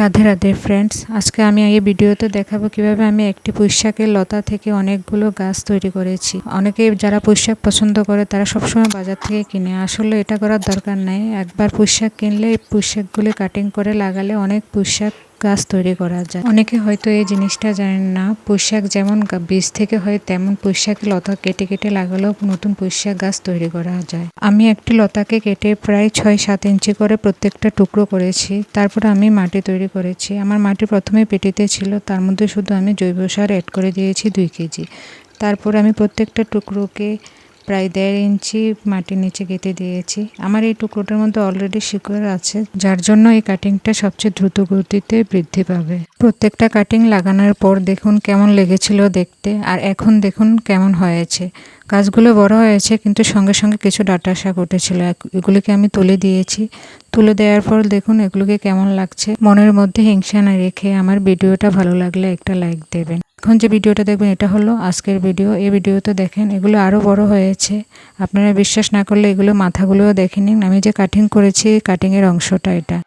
Radhe Radhe friends আজকে আমি এই ভিডিওতে দেখাবো কীভাবে আমি একটি পুঁইশাকের লতা থেকে অনেকগুলো গাছ তৈরি করেছি। অনেকে যারা পুঁইশাক পছন্দ করে, তারা সবসময় বাজার থেকে কিনে। আসলে এটা করার দরকার নাই। একবার পুঁইশাক কিনলে এই পুঁইশাকগুলি কাটিং করে লাগালে অনেক পুঁইশাক গাছ তৈরি করা যায়। অনেকে হয়তো এই জিনিসটা জানেন না পুঁইশাক যেমন বীজ থেকে হয় তেমন পুঁইশাক লতা কেটে কেটে লাগালেও নতুন পুঁইশাক গাছ তৈরি করা যায়। আমি একটি লতাকে কেটে প্রায় ছয় সাত ইঞ্চি করে প্রত্যেকটা টুকরো করেছি। তারপর আমি মাটি তৈরি করেছি। আমার মাটি প্রথমে পেটিতে ছিল, তার মধ্যে শুধু আমি জৈব সার অ্যাড করে দিয়েছি দুই কেজি। তারপর আমি প্রত্যেকটা টুকরোকে প্রায় দেড় ইঞ্চি মাটির নিচে গেঁথে দিয়েছি। আমার এই টুকরোটার মধ্যে অলরেডি শিকড় আছে, যার জন্য এই কাটিংটা সবচেয়ে দ্রুত গতিতে বৃদ্ধি পাবে। প্রত্যেকটা কাটিং লাগানোর পর দেখুন কেমন লেগেছিল দেখতে, আর এখন দেখুন কেমন হয়েছে। গাছগুলো বড় হয়েছে, কিন্তু সঙ্গে সঙ্গে কিছু ডাটা শাক উঠেছিল এগুলিকে আমি তুলে দিয়েছি। তুলে দেওয়ার পর দেখুন এগুলোকে কেমন লাগছে। মনের মধ্যে হিংসা না রেখে আমার ভিডিওটা ভালো লাগলে একটা লাইক দেবেন। এখন যে ভিডিওটা দেখবেন, এটা হলো আজকের ভিডিও। এই ভিডিওতে দেখেন, এগুলো আরও বড় হয়েছে। আপনারা বিশ্বাস না করলে এগুলো মাথাগুলোও দেখে নিন। আমি যে কাটিং করেছি কাটিংয়ের অংশটা এটা।